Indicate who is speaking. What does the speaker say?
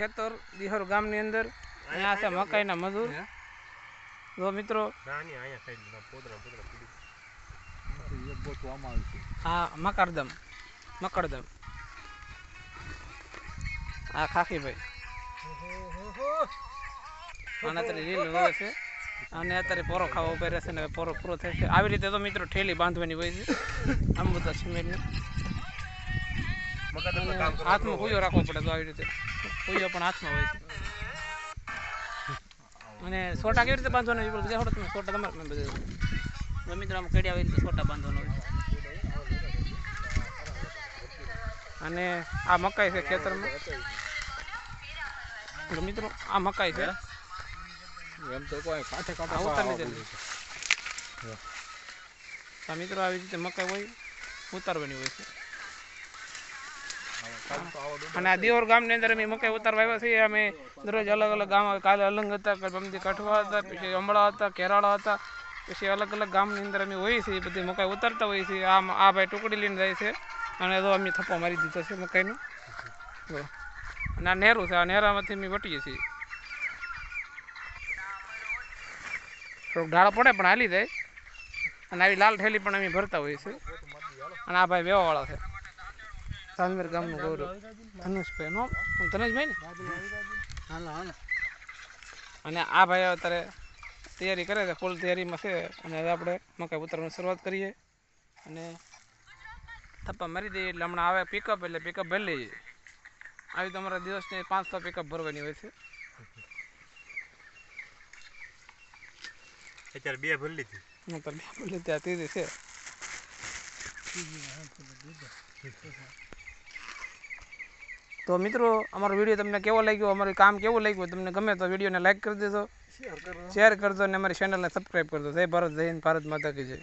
Speaker 1: ખેતર દિહર ગામની અંદર. અહીંયા છે મકાઈના મજૂર. જો મિત્રો હા મકરદમ મકરદમ. હા ખાખીભાઈ. અને અત્યારે છે. અને અત્યારે પોરો ખાવા ઊભા રહેશે ને પોરો પૂરો થશે આવી રીતે તો મિત્રો ઠેલી બાંધવાની હોય છે. આમ બધા સિમેન્ટની. હાથમાં કુયો રાખવો પડે તો આવી રીતે. કુયો પણ હાથમાં હોય છે. અને સોટા કેવી રીતે બાંધવાનો એ બધા તમે સોટા તમારે બધે. મિત્રો આમ કડિયા આવી રીતે સોટા બાંધવાનો હોય અને આ મકાઈ છે ખેતરમાં. મિત્રો આ મકાઈ છે.
Speaker 2: એમ તો કોઈ કાંઠે કાંઠે
Speaker 1: ઉતારી આ મિત્રો આવી રીતે મકાઈ હોય ઉતારવાની હોય છે.
Speaker 2: તો
Speaker 1: અને આ દિયોર ગામની અંદર અમે મકાઈ ઉતારવા આવ્યા છીએ. અમે દરરોજ અલગ અલગ ગામ કાલે અલંગ હતા પછી કઠવા હતા, પછી અમળા હતા, કેરાળા હતા, પછી અલગ અલગ ગામની અંદર અમે હોઈએ છીએ, બધી મકાઈ ઉતારતા હોઈએ છીએ. આમ આ ભાઈ ટુકડી લઈને જાય છે અને તો અમે થપ્પો મારી દીધો છે મકાઈનો. અને આ નેરું છે. આ નેરામાંથી અમે વટીએ છીએ. થોડોક ઢાળો પડે પણ હાલી જાય. અને આવી લાલ ઠેલી પણ અમે ભરતા હોઈએ છીએ. અને આ ભાઈ વેવાવાળા છે. સાંજમેર ગામનું ગૌરવ અનુષભાઈ નો હું ધનુષભાઈ ને હાલો હાલો અને આ ભાઈ અત્યારે તૈયારી કરે છે ફૂલ તૈયારીમાં છે અને હવે આપણે મકાઈ ઉતરવાની શરૂઆત કરીએ અને થપ્પા મારી દઈએ એટલે હમણાં આવે પિકઅપ એટલે પિકઅપ ભરી લઈએ આવી તમારા દિવસની પાંચ છ પિકઅપ ભરવાની હોય છે
Speaker 3: અત્યારે બે ભરી લીધી
Speaker 1: હું તો બે ભરી ત્યાં ત્રીજી છે તો મિત્રો અમારો વીડિયો તમને કેવો લાગ્યો? અમારું કામ કેવું લાગ્યું? તમને ગમે તો વિડીયોને લાઇક કરી દેજો. શેર કરજો અને અમારી ચેનલને સબસ્ક્રાઈબ કરજો. જય ભારત જય હિન્દ ભારત માતા કી જય.